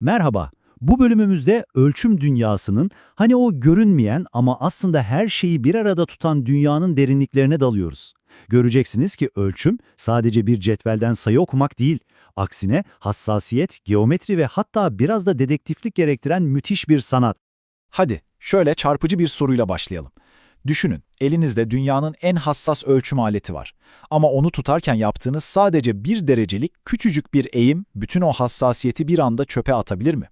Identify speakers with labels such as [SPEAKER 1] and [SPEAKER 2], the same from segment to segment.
[SPEAKER 1] Merhaba. Bu bölümümüzde ölçüm dünyasının hani o görünmeyen ama aslında her şeyi bir arada tutan dünyanın derinliklerine dalıyoruz. Göreceksiniz ki ölçüm sadece bir cetvelden sayı okumak değil, aksine hassasiyet, geometri ve hatta biraz da dedektiflik gerektiren müthiş bir sanat.
[SPEAKER 2] Hadi şöyle çarpıcı bir soruyla başlayalım. Düşünün, elinizde dünyanın en hassas ölçüm aleti var. Ama onu tutarken yaptığınız sadece bir derecelik küçücük bir eğim bütün o hassasiyeti bir anda çöpe atabilir mi?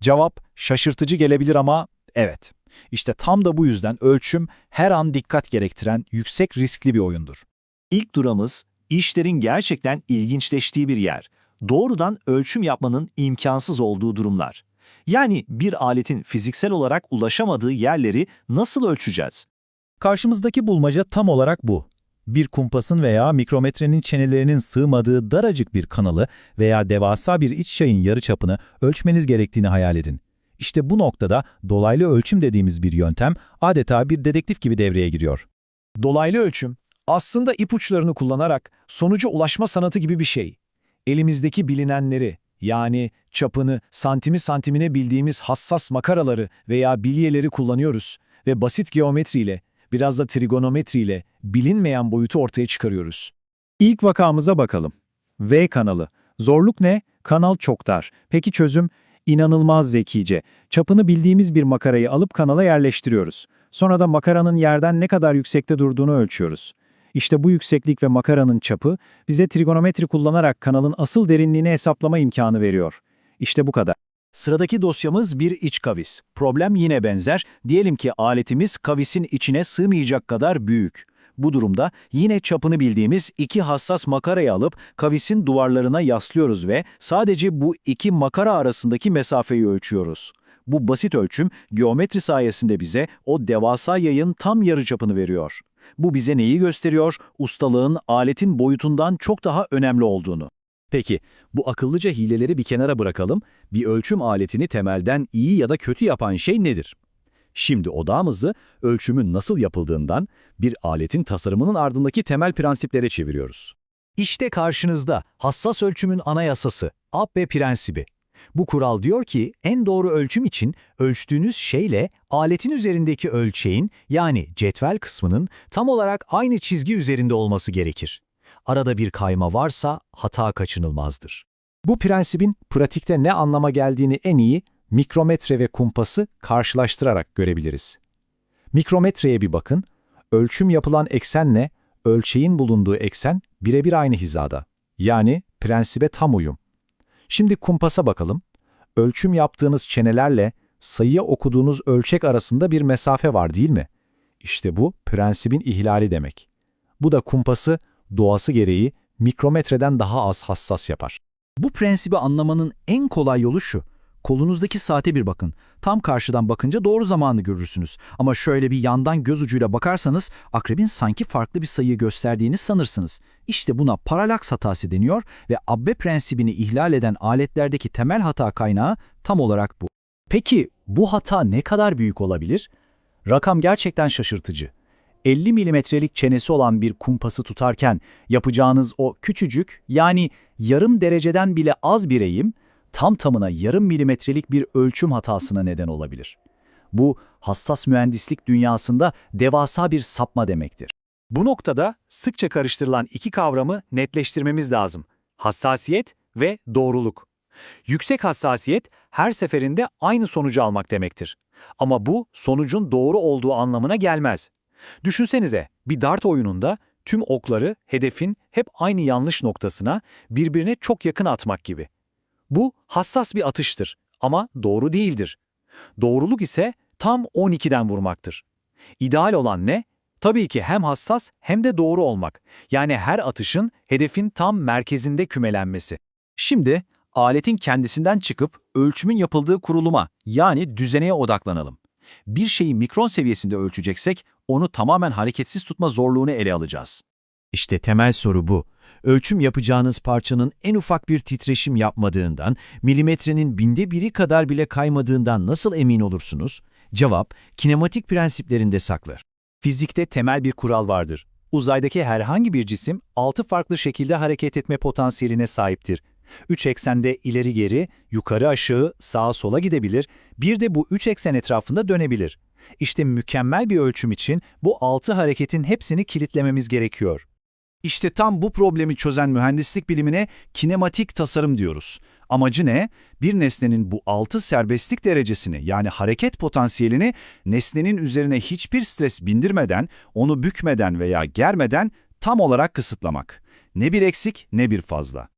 [SPEAKER 2] Cevap şaşırtıcı gelebilir ama evet. İşte tam da bu yüzden ölçüm her an dikkat gerektiren yüksek riskli bir oyundur.
[SPEAKER 3] İlk durağımız işlerin gerçekten ilginçleştiği bir yer. Doğrudan ölçüm yapmanın imkansız olduğu durumlar. Yani bir aletin fiziksel olarak ulaşamadığı yerleri nasıl ölçeceğiz?
[SPEAKER 4] Karşımızdaki bulmaca tam olarak bu. Bir kumpasın veya mikrometrenin çenelerinin sığmadığı daracık bir kanalı veya devasa bir iç çayın yarıçapını ölçmeniz gerektiğini hayal edin. İşte bu noktada dolaylı ölçüm dediğimiz bir yöntem adeta bir dedektif gibi devreye giriyor.
[SPEAKER 5] Dolaylı ölçüm, aslında ipuçlarını kullanarak sonuca ulaşma sanatı gibi bir şey. Elimizdeki bilinenleri, yani çapını santimi santimine bildiğimiz hassas makaraları veya bilyeleri kullanıyoruz ve basit geometriyle, biraz da trigonometriyle bilinmeyen boyutu ortaya çıkarıyoruz.
[SPEAKER 4] İlk vakamıza bakalım. V kanalı. Zorluk ne? Kanal çok dar. Peki çözüm? İnanılmaz zekice. Çapını bildiğimiz bir makarayı alıp kanala yerleştiriyoruz. Sonra da makaranın yerden ne kadar yüksekte durduğunu ölçüyoruz. İşte bu yükseklik ve makaranın çapı bize trigonometri kullanarak kanalın asıl derinliğini hesaplama imkanı veriyor. İşte bu kadar.
[SPEAKER 3] Sıradaki dosyamız bir iç kavis. Problem yine benzer. Diyelim ki aletimiz kavisin içine sığmayacak kadar büyük. Bu durumda yine çapını bildiğimiz iki hassas makarayı alıp kavisin duvarlarına yaslıyoruz ve sadece bu iki makara arasındaki mesafeyi ölçüyoruz. Bu basit ölçüm geometri sayesinde bize o devasa yayın tam yarıçapını veriyor. Bu bize neyi gösteriyor? Ustalığın aletin boyutundan çok daha önemli olduğunu.
[SPEAKER 1] Peki, bu akıllıca hileleri bir kenara bırakalım. Bir ölçüm aletini temelden iyi ya da kötü yapan şey nedir? Şimdi odağımızı ölçümün nasıl yapıldığından bir aletin tasarımının ardındaki temel prensiplere çeviriyoruz.
[SPEAKER 3] İşte karşınızda hassas ölçümün anayasası, Abbe prensibi. Bu kural diyor ki en doğru ölçüm için ölçtüğünüz şeyle aletin üzerindeki ölçeğin yani cetvel kısmının tam olarak aynı çizgi üzerinde olması gerekir. Arada bir kayma varsa hata kaçınılmazdır.
[SPEAKER 2] Bu prensibin pratikte ne anlama geldiğini en iyi mikrometre ve kumpası karşılaştırarak görebiliriz. Mikrometreye bir bakın, ölçüm yapılan eksenle ölçeğin bulunduğu eksen birebir aynı hizada. Yani prensibe tam uyum. Şimdi kumpasa bakalım. Ölçüm yaptığınız çenelerle sayıya okuduğunuz ölçek arasında bir mesafe var değil mi? İşte bu prensibin ihlali demek. Bu da kumpası doğası gereği mikrometreden daha az hassas yapar.
[SPEAKER 3] Bu prensibi anlamanın en kolay yolu şu. Kolunuzdaki saate bir bakın. Tam karşıdan bakınca doğru zamanı görürsünüz. Ama şöyle bir yandan göz ucuyla bakarsanız akrebin sanki farklı bir sayıyı gösterdiğini sanırsınız. İşte buna paralaks hatası deniyor ve Abbe prensibini ihlal eden aletlerdeki temel hata kaynağı tam olarak bu.
[SPEAKER 1] Peki bu hata ne kadar büyük olabilir? Rakam gerçekten şaşırtıcı. 50 milimetrelik çenesi olan bir kumpası tutarken yapacağınız o küçücük yani yarım dereceden bile az bir eğim tam tamına yarım milimetrelik bir ölçüm hatasına neden olabilir. Bu hassas mühendislik dünyasında devasa bir sapma demektir.
[SPEAKER 5] Bu noktada sıkça karıştırılan iki kavramı netleştirmemiz lazım. Hassasiyet ve doğruluk. Yüksek hassasiyet her seferinde aynı sonucu almak demektir. Ama bu sonucun doğru olduğu anlamına gelmez. Düşünsenize bir dart oyununda tüm okları hedefin hep aynı yanlış noktasına birbirine çok yakın atmak gibi. Bu hassas bir atıştır ama doğru değildir. Doğruluk ise tam 12'den vurmaktır. İdeal olan ne? Tabii ki hem hassas hem de doğru olmak. Yani her atışın hedefin tam merkezinde kümelenmesi.
[SPEAKER 3] Şimdi aletin kendisinden çıkıp ölçümün yapıldığı kuruluma yani düzeneye odaklanalım. Bir şeyi mikron seviyesinde ölçeceksek onu tamamen hareketsiz tutma zorluğunu ele alacağız. İşte temel soru bu. Ölçüm yapacağınız parçanın en ufak bir titreşim yapmadığından, milimetrenin binde biri kadar bile kaymadığından nasıl emin olursunuz? Cevap, kinematik prensiplerinde saklar. Fizikte temel bir kural vardır. Uzaydaki herhangi bir cisim altı farklı şekilde hareket etme potansiyeline sahiptir.
[SPEAKER 1] Üç eksende ileri geri, yukarı aşağı, sağa sola gidebilir, bir de bu üç eksen etrafında dönebilir. İşte mükemmel bir ölçüm için bu altı hareketin hepsini kilitlememiz gerekiyor.
[SPEAKER 3] İşte tam bu problemi çözen mühendislik bilimine kinematik tasarım diyoruz. Amacı ne? Bir nesnenin bu altı serbestlik derecesini yani hareket potansiyelini nesnenin üzerine hiçbir stres bindirmeden, onu bükmeden veya germeden tam olarak kısıtlamak. Ne bir eksik ne bir fazla.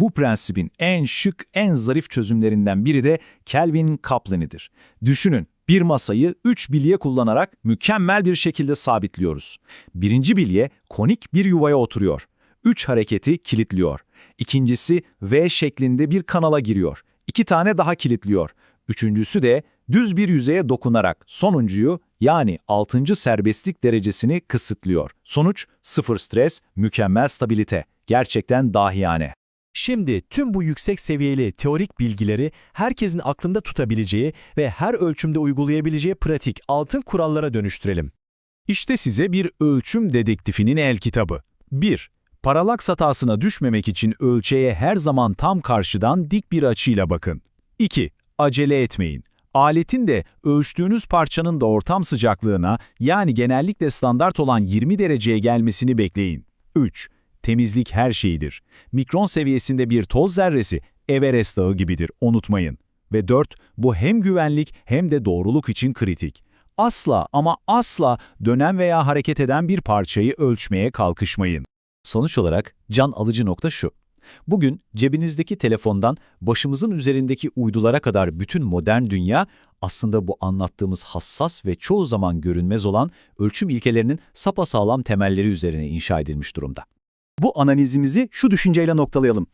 [SPEAKER 2] Bu prensibin en şık, en zarif çözümlerinden biri de Kelvin Kaplani'dir. Düşünün, bir masayı 3 bilye kullanarak mükemmel bir şekilde sabitliyoruz. Birinci bilye konik bir yuvaya oturuyor. 3 hareketi kilitliyor. İkincisi V şeklinde bir kanala giriyor. İki tane daha kilitliyor. Üçüncüsü de düz bir yüzeye dokunarak sonuncuyu yani 6. serbestlik derecesini kısıtlıyor. Sonuç sıfır stres, mükemmel stabilite. Gerçekten dahiyane.
[SPEAKER 6] Şimdi tüm bu yüksek seviyeli teorik bilgileri herkesin aklında tutabileceği ve her ölçümde uygulayabileceği pratik altın kurallara dönüştürelim.
[SPEAKER 2] İşte size bir ölçüm dedektifinin el kitabı. 1. Paralaks hatasına düşmemek için ölçeğe her zaman tam karşıdan dik bir açıyla bakın. 2. Acele etmeyin. Aletin de ölçtüğünüz parçanın da ortam sıcaklığına yani genellikle standart olan 20 dereceye gelmesini bekleyin. 3. Temizlik her şeyidir. Mikron seviyesinde bir toz zerresi Everest dağı gibidir, unutmayın. Ve 4. Bu hem güvenlik hem de doğruluk için kritik. Asla ama asla dönem veya hareket eden bir parçayı ölçmeye kalkışmayın.
[SPEAKER 1] Sonuç olarak can alıcı nokta şu. Bugün cebinizdeki telefondan başımızın üzerindeki uydulara kadar bütün modern dünya aslında bu anlattığımız hassas ve çoğu zaman görünmez olan ölçüm ilkelerinin sapasağlam temelleri üzerine inşa edilmiş durumda.
[SPEAKER 3] Bu analizimizi şu düşünceyle noktalayalım.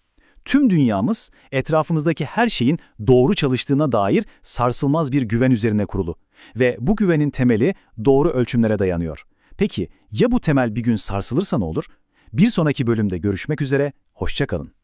[SPEAKER 3] Tüm dünyamız etrafımızdaki her şeyin doğru çalıştığına dair sarsılmaz bir güven üzerine kurulu. Ve bu güvenin temeli doğru ölçümlere dayanıyor. Peki ya bu temel bir gün sarsılırsa ne olur? Bir sonraki bölümde görüşmek üzere, hoşça kalın.